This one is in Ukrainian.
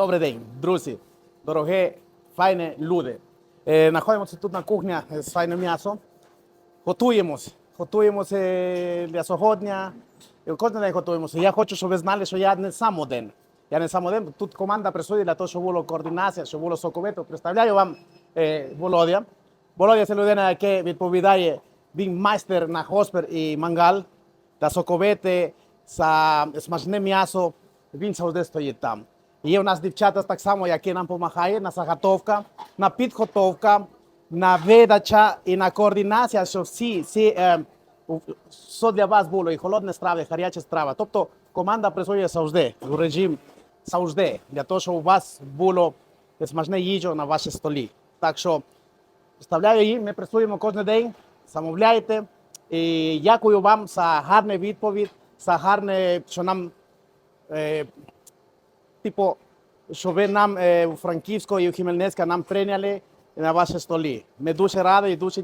Добрий день, друзі, дорогі, файні люди. Е, Знаходимося тут на кухні з файним м'ясом. Готуємось. Готуємося для сьогодні. І кожен день готуємося. Я хочу, щоб ви знали, що я не сам один. Я не сам один. Тут команда працює для того, щоб було координація, щоб було соковито. Представляю вам е, Володя. Володя це людина, яка відповідає, він майстер на хоспер і мангал та соковите, за смачне м'ясо, він завжди стоїть там. Є у нас дівчата так само, які нам допомагають на заготовка, на підготовка, на видача і на координація, щоб всі, всі е, що для вас було, і холодні страви, і гарячі страви. Тобто команда працює завжди, у режим завжди, для того, щоб у вас було смачне їжа на вашій столі. Так що Вставляю її, ми працюємо кожен день, замовляйте. І дякую вам за гарну відповідь, за гарне, що нам, е, типу, що ви нам е, у Франківську і у Хмельницька нам прийняли на ваші столі. Ми дуже